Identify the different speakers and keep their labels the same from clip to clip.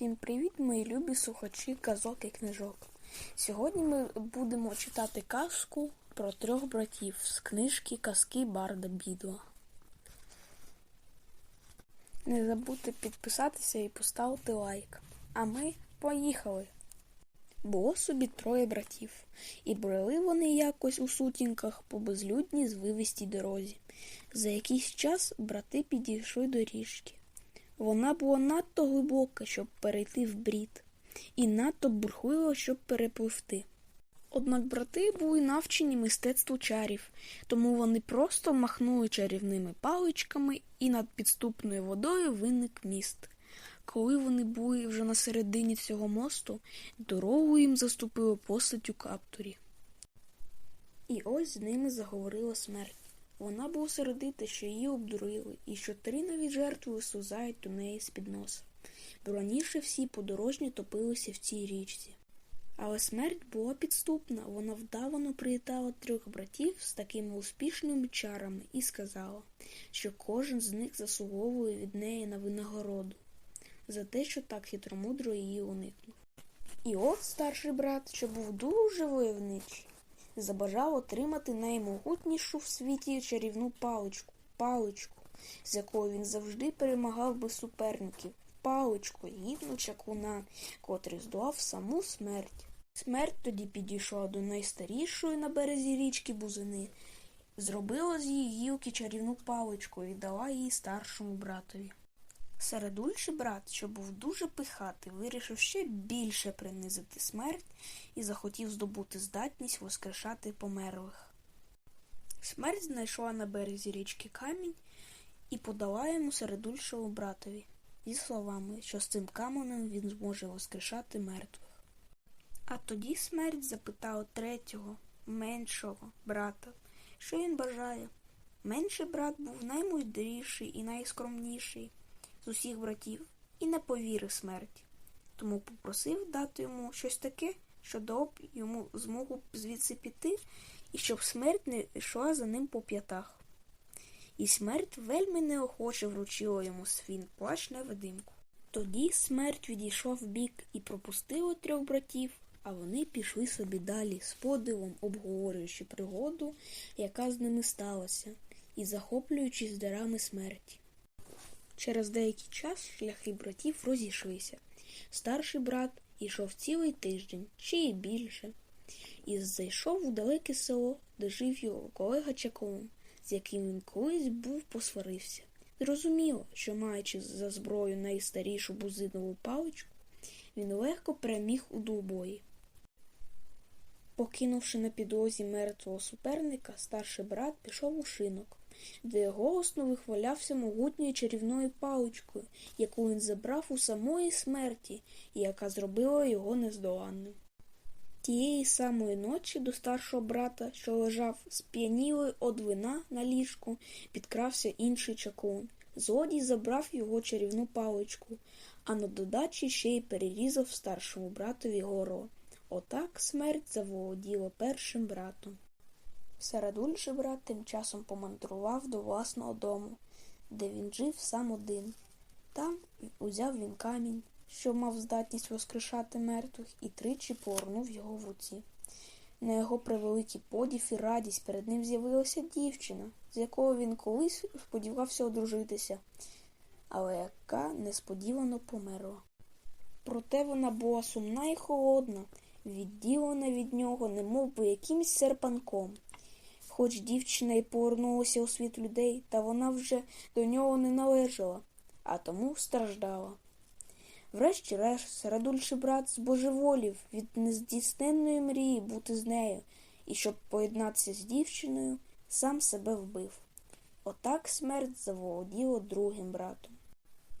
Speaker 1: Всім привіт, мої любі слухачі казок і книжок. Сьогодні ми будемо читати казку про трьох братів з книжки Казки Барда Бідла. Не забудьте підписатися і поставити лайк. А ми поїхали. Було собі троє братів, і брели вони якось у сутінках по безлюдній звивистій дорозі. За якийсь час брати підійшли до річки. Вона була надто глибока, щоб перейти в брід, і надто бурхлива, щоб перепливти. Однак брати були навчені мистецтву чарів, тому вони просто махнули чарівними паличками, і над підступною водою виник міст. Коли вони були вже на середині цього мосту, дорогу їм заступила постать у каптурі. І ось з ними заговорила смерть. Вона була сердита, що її обдурили, і що три нові жертви висузають у неї з-під носа. Бо раніше всі подорожні топилися в цій річці. Але смерть була підступна, вона вдавано привітала трьох братів з такими успішними чарами і сказала, що кожен з них заслуговує від неї на винагороду за те, що так хитромудро її уникнув. І от старший брат, що був дуже войовничий, забажав отримати наймогутнішу в світі чарівну паличку, паличку, з якою він завжди перемагав би суперників, паличку, гідну чаклуна, котрий здолав саму смерть. Смерть тоді підійшла до найстарішої на березі річки бузини, зробила з її гілки чарівну паличку і дала її старшому братові. Середульший брат, що був дуже пихатий, вирішив ще більше принизити смерть і захотів здобути здатність воскрешати померлих. Смерть знайшла на березі річки камінь і подала йому середульшому братові зі словами, що з цим каменем він зможе воскрешати мертвих. А тоді смерть запитала третього, меншого брата, що він бажає. Менший брат був наймудріший і найскромніший усіх братів і не повірив смерті, тому попросив дати йому щось таке, що б йому змогу звідси піти, і щоб смерть не йшла за ним по п'ятах. І смерть вельми неохоче вручила йому свій плащ невидимку. Тоді смерть відійшла вбік і пропустила трьох братів, а вони пішли собі далі з подивом, обговорюючи пригоду, яка з ними сталася, і захоплюючись дарами смерті. Через деякий час шляхи братів розійшлися. Старший брат ішов цілий тиждень, чи й більше, і зайшов у далеке село, де жив його колега Чаклун, з яким він колись був посварився. Зрозуміло, що, маючи за зброю найстарішу бузинову паличку, він легко переміг у двобої. Покинувши на підлозі мертвого суперника, старший брат пішов у шинок де голосно вихвалявся могутньою чарівною паличкою, яку він забрав у самої смерті яка зробила його нездоланним. Тієї самої ночі до старшого брата, що лежав сп'янілий од вина на ліжку, підкрався інший чаклун. Злодій забрав його чарівну паличку, а на додачі ще й перерізав старшому братові горло. Отак смерть заволоділа першим братом. Середульший брат тим часом помандрував до власного дому, де він жив сам один. Там узяв він камінь, що мав здатність воскрешати мертвих, і тричі повернув його в руці. На його превеликий подів і радість перед ним з'явилася дівчина, з якою він колись сподівався одружитися, але яка несподівано померла. Проте вона була сумна і холодна, відділена від нього, немов би якимсь серпанком. Хоч дівчина й повернулася у світ людей, та вона вже до нього не належала, а тому страждала. Врешті-решт, середульший брат збожеволів від нездійсненної мрії бути з нею і, щоб поєднатися з дівчиною, сам себе вбив. Отак смерть заволоділа другим братом.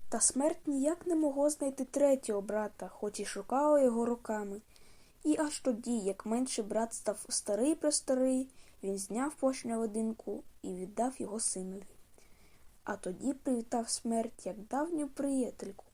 Speaker 1: Та смерть ніяк не могла знайти третього брата, хоч і шукала його руками. І аж тоді, як менший брат став старий престарий, він зняв видинку і віддав його синові. А тоді привітав смерть як давню приятельку